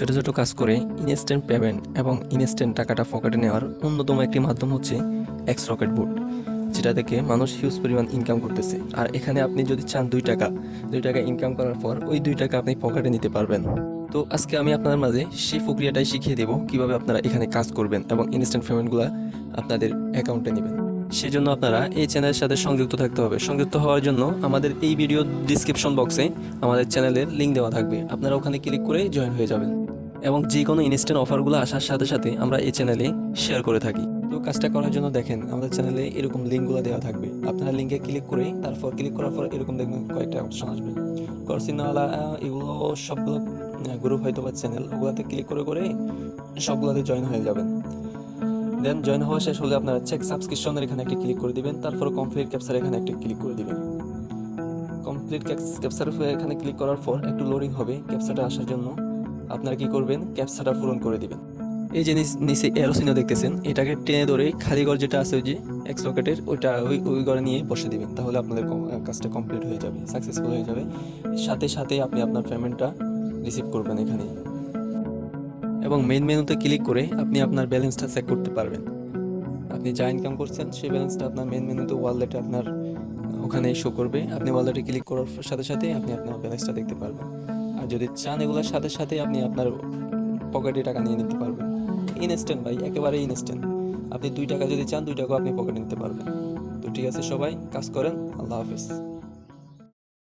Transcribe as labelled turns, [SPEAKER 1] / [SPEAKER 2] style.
[SPEAKER 1] ছোট ছোট কাজ করে ইনস্ট্যান্ট পেমেন্ট এবং ইনস্ট্যান্ট টাকাটা পকেটে নেওয়ার অন্যতম একটি মাধ্যম হচ্ছে এক্স রকেট বুট যেটা থেকে মানুষ হিউজ পরিমাণ ইনকাম করতেছে। আর এখানে আপনি যদি চান দুই টাকা দুই টাকা ইনকাম করার পর ওই দুই টাকা আপনি পকেটে নিতে পারবেন। তো আজকে আমি আপনাদের মাঝে সেই প্রক্রিয়াটাই শিখিয়ে দেবো, কীভাবে আপনারা এখানে কাজ করবেন এবং ইনস্ট্যান্ট পেমেন্টগুলো আপনাদের অ্যাকাউন্টে নেবেন। সেজন্য আপনারা এই চ্যানেলের সাথে সংযুক্ত থাকতে হবে। সংযুক্ত হওয়ার জন্য আমাদের এই ভিডিও ডিসক্রিপশন বক্সে আমাদের চ্যানেলের লিঙ্ক দেওয়া থাকবে। আপনারা ওখানে ক্লিক করে জয়েন হয়ে যাবেন। এবং যে কোনো ইনস্ট্যান্ট অফারগুলো আসার সাথে সাথে আমরা এই চ্যানেলে শেয়ার করে থাকি। তো কাজটা করার জন্য দেখেন, আমাদের চ্যানেলে এরকম লিঙ্কগুলো দেওয়া থাকবে। আপনারা লিঙ্কে ক্লিক করে, তারপর ক্লিক করার পর এরকম দেখবেন কয়েকটা অপশন আসবে। করসিনাওয়ালা এগুলো সবগুলো গ্রুপ হয়তো বা চ্যানেল ওগুলোতে ক্লিক করে করে সবগুলোতে জয়েন হয়ে যাবেন। দেন জয়েন হওয়া শেষ হলে আপনারা চেক সাবস্ক্রিপশনের এখানে একটা ক্লিক করে দিবেন, তারপর কমপ্লিট ক্যাপচার এখানে একটা ক্লিক করে দিবেন। কমপ্লিট ক্যাপচার এখানে ক্লিক করার পর একটু লোডিং হবে ক্যাপচারটা আসার জন্য। আপনারা কি করবেন? ক্যাপসাটা পূরণ করে দিবেন। এই যে নিচ- নিচে এরোসিনা দেখতেছেন, এটাকে টেনে ধরে খালি ঘর যেটা আছে ওই যে এক্স রকেটের ওইটা ওই ওই ঘরে নিয়ে বসে দিবেন। তাহলে আপনাদের কাজটা কমপ্লিট হয়ে যাবে সাকসেসফুল হয়ে যাবে। সাথে সাথে আপনি আপনার পেমেন্টটা রিসিভ করবেন এখানে। এবং মেন মেনুতে ক্লিক করে আপনি আপনার ব্যালেন্সটা চেক করতে পারবেন। আপনি যা ইনকাম করছেন, সেই ব্যালেন্সটা আপনার মেন মেনুতে ওয়ালেটে আপনার ওখানে শো করবে। আপনি ওয়ালেটে ক্লিক করার সাথে সাথে আপনি আপনার ব্যালেন্সটা দেখতে পারবেন। যদি চান এগুলোর সাথে সাথে আপনি আপনার পকেটে টাকা নিয়ে নিতে পারবেন। ইনস্ট্যান্ট ভাই একেবারে ইনস্ট্যান্ট আপনি দুই টাকা যদি চান, দুই টাকাও আপনি পকেটে নিতে পারবেন। তো ঠিক আছে সবাই, কাজ করেন, আল্লাহ হাফিজ।